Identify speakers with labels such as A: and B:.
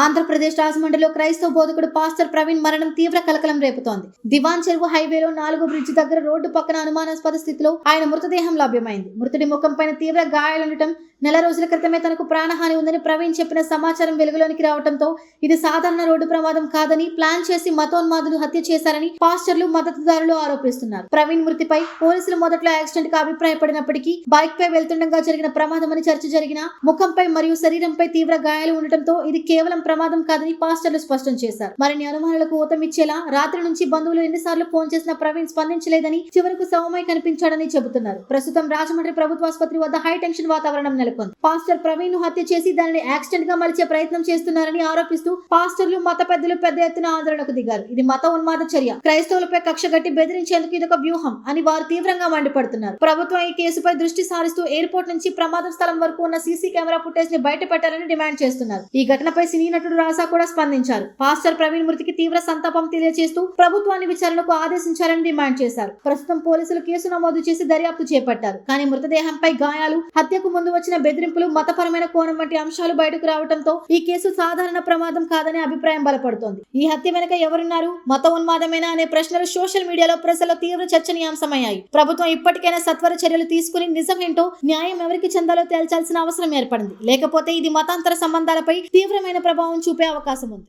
A: ఆంధ్రప్రదేశ్ రాజమండ్రిలో క్రైస్తవ బోధకుడు పాస్టర్ ప్రవీణ్ మరణం తీవ్ర కలకలం రేపుతోంది. దివాన్ చెరువు హైవేలో నాలుగో బ్రిడ్జి దగ్గర రోడ్డు పక్కన అనుమానాస్పద స్థితిలో ఆయన మృతదేహం లభ్యమైంది. మృతుడి ముఖం పైన తీవ్ర గాయాలుండటం నెల రోజుల క్రితమే తనకు ప్రాణహాని ఉందని ప్రవీణ్ చెప్పిన సమాచారం వెలుగులోనికి రావడంతో ఇది సాధారణ రోడ్డు ప్రమాదం కాదని ప్లాన్ చేసి మతోన్మాదులు హత్య చేశారని పాస్టర్లు మద్దతుదారులు ఆరోపిస్తున్నారు. ప్రవీణ్ మృతిపై పోలీసులు మొదట్లో యాక్సిడెంట్గా అభిప్రాయపడినప్పటికీ బైక్ పై వెళ్తుండగా జరిగిన ప్రమాదమని చర్చ జరిగిన ముఖంపై మరియు శరీరంపై తీవ్ర గాయాలు ఉండటంతో ఇది కేవలం ప్రమాదం కాదని పాస్టర్లు స్పష్టం చేశారు. మరిన్ని అనుమానాలకు ఊతమిచ్చేలా రాత్రి నుంచి బంధువులు ఎన్నిసార్లు ఫోన్ చేసినా ప్రవీణ్ స్పందించలేదని చివరకు సౌమై కనిపించాడని చెబుతున్నారు. ప్రస్తుతం రాజమండ్రి ప్రభుత్వ ఆసుపత్రి వద్ద హై టెన్షన్ వాతావరణం నెలకొంది. పాస్టర్ ప్రవీణ్ను హత్య చేసి దానిని యాక్సిడెంట్గా మలిచే ప్రయత్నం చేస్తున్నారని ఆరోపిస్తూ పాస్టర్లు మత పెద్దలు పెద్ద ఎత్తున ఆందోళనకు దిగారు. ఇది మత ఉన్మాద చర్య. క్రైస్తవులపై కక్ష గట్టి బెదిరించేందుకు ఇదొక వ్యూహం అని వారు తీవ్రంగా మండిపడుతున్నారు. ప్రభుత్వం ఈ కేసుపై దృష్టి సారిస్తూ ఎయిర్పోర్ట్ నుంచి ప్రమాదం స్థలం వరకు ఉన్న సీసీ కెమెరా ఫుటేజ్ని బయట పెట్టాలని డిమాండ్ చేస్తున్నారు. ఈ ఘటనపై సినీ నటుడు రాసా కూడా స్పందించారు. పాస్టర్ ప్రవీణ్ మృతికి తీవ్ర సంతాపం తెలియజేస్తూ ప్రభుత్వాన్ని విచారణకు ఆదేశించాలని డిమాండ్ చేశారు. ప్రస్తుతం పోలీసులు కేసు నమోదు చేసి దర్యాప్తు చేపట్టారు. కానీ మృతదేహంపై గాయాలు హత్యకు ముందు వచ్చిన బెదిరింపులు మతపరమైన కోణం వంటి అంశాలు బయటకు రావడంతో ఈ కేసు సాధారణ ప్రమాదం కాదనే అభిప్రాయం బలపడుతోంది. ఈ హత్య వెనుక ఎవరున్నారు? మత ఉన్మాదమేనా అనే ప్రశ్నలు సోషల్ మీడియాలో ప్రజల్లో తీవ్ర చర్చనీయాంశమయ్యాయి. ప్రభుత్వం ఇప్పటికైనా సత్వర చర్యలు తీసుకుని నిజం ఏంటో న్యాయం ఎవరికి చెందాలో తేల్చాల్సిన అవసరం ఏర్పడింది. లేకపోతే ఇది మతాంతర సంబంధాలపై తీవ్రమైన ప్రభావం చూపే అవకాశం ఉంది.